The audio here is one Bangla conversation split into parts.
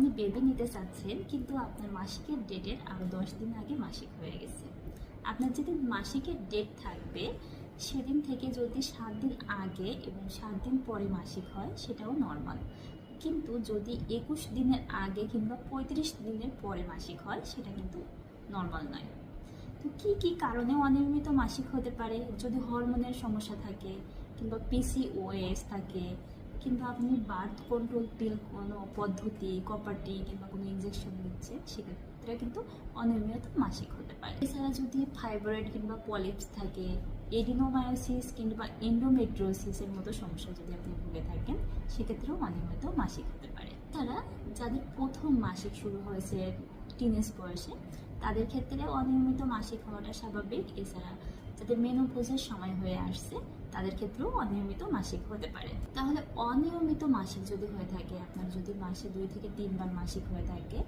আপনি বেবি নিতে চাচ্ছেন, কিন্তু আপনার মাসিকের ডেটের আরও দশ দিন আগে মাসিক হয়ে গেছে। আপনার যেদিন মাসিকের ডেট থাকবে, সেদিন থেকে যদি সাত দিন আগে এবং সাত দিন পরে মাসিক হয়, সেটাও নর্মাল কিন্তু যদি একুশ দিনের আগে কিংবা পঁয়ত্রিশ দিনের পরে মাসিক হয়, সেটা কিন্তু নর্মাল নয়। তো কী কী কারণে অনিয়মিত মাসিক হতে পারে? যদি হরমোনের সমস্যা থাকে, কিংবা পিসিওএস থাকে কিংবা আপনি বার্থ কন্ট্রোল পিল কোনো পদ্ধতি কপারটি কিংবা কোনো ইনজেকশন নিচ্ছে সেক্ষেত্রে কিন্তু অনিয়মিত মাসিক হতে পারে। এছাড়া যদি ফাইব্রয়েড কিংবা পলিপস থাকে এডিনোমায়োসিস কিংবা এন্ডোমেট্রোসিসের মতো সমস্যা যদি আপনি ভুগে থাকেন, সেক্ষেত্রেও অনিয়মিত মাসিক হতে পারে। তারা যাদের প্রথম মাসিক শুরু হয়েছে টিনেজ বয়সে তাদের ক্ষেত্রে অনিয়মিত মাসিক হওয়াটা স্বাভাবিক। এছাড়া যাদের মেনোপোজের সময় হয়ে আসছে, তাদের ক্ষেত্রেও অনিয়মিত মাসিক হতে পারে। তাহলে অনিয়মিত মাসিক যদি হয়ে থাকে, আপনার যদি মাসে দুই থেকে তিনবার মাসিক হয়ে থাকে,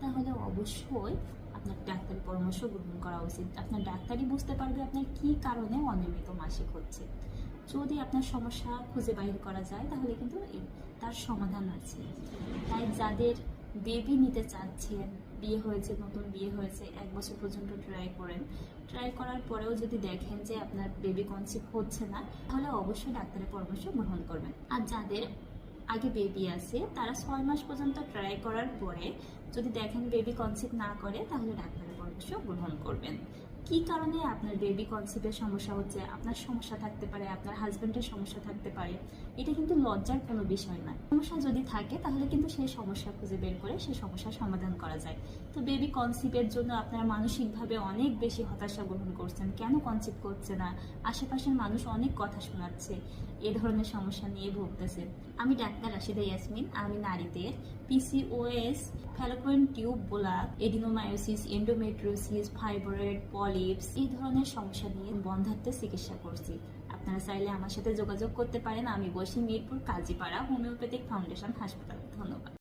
তাহলে অবশ্যই আপনার ডাক্তারি পরামর্শ গ্রহণ করা উচিত। আপনার ডাক্তারই বুঝতে পারবে আপনার কি কারণে অনিয়মিত মাসিক হচ্ছে। যদি আপনার সমস্যা খুঁজে বাইর করা যায়, তাহলে কিন্তু তার সমাধান আছে। তাই যাদের বেবি নিতে চাচ্ছেন, বিয়ে হয়েছে, নতুন বিয়ে হয়েছে, এক বছর পর্যন্ত ট্রাই করেন। ট্রাই করার পরেও যদি দেখেন যে আপনার বেবি কনসিভ হচ্ছে না, তাহলে অবশ্যই ডাক্তারের পরামর্শ গ্রহণ করবেন। আর যাদের আগে বেবি আছে, তারা ছয় মাস পর্যন্ত ট্রাই করার পরে যদি দেখেন বেবি কনসিভ না করে, তাহলে ডাক্তারের পরামর্শ গ্রহণ করবেন। কি কারণে আপনার বেবি কনসিভের সমস্যা হচ্ছে? আপনার সমস্যা থাকতে পারে, আপনার হাজব্যান্ডের সমস্যা থাকতে পারে। এটা কিন্তু লজ্জার কোনো বিষয় নয়। সমস্যা যদি থাকে, তাহলে কিন্তু সেই সমস্যা খুঁজে বের করে সেই সমস্যার সমাধান করা যায়। তো বেবি কনসিভের জন্য আপনারা মানসিকভাবে অনেক বেশি হতাশা গ্রহণ করছেন। কেন কনসিভ করছে না? আশেপাশের মানুষ অনেক কথা শোনাচ্ছে, এ ধরনের সমস্যা নিয়ে ভুগতেছে। আমি ডাক্তার রাশিদা ইয়াসমিন, আমি নারীদের পিসিওএস ফ্যালোপয়েন টিউব বোলাক এডিনোমায়োসিস এন্ডোমেট্রোসিস ফাইব্রয়েড পলিপস এই ধরনের সমস্যা নিয়ে বন্ধাত্মে চিকিৎসা করছি। আপনারা চাইলে আমার সাথে যোগাযোগ করতে পারেন। আমি বসি মিরপুর কাজীপাড়া হোমিওপ্যাথিক ফাউন্ডেশন হাসপাতাল। ধন্যবাদ।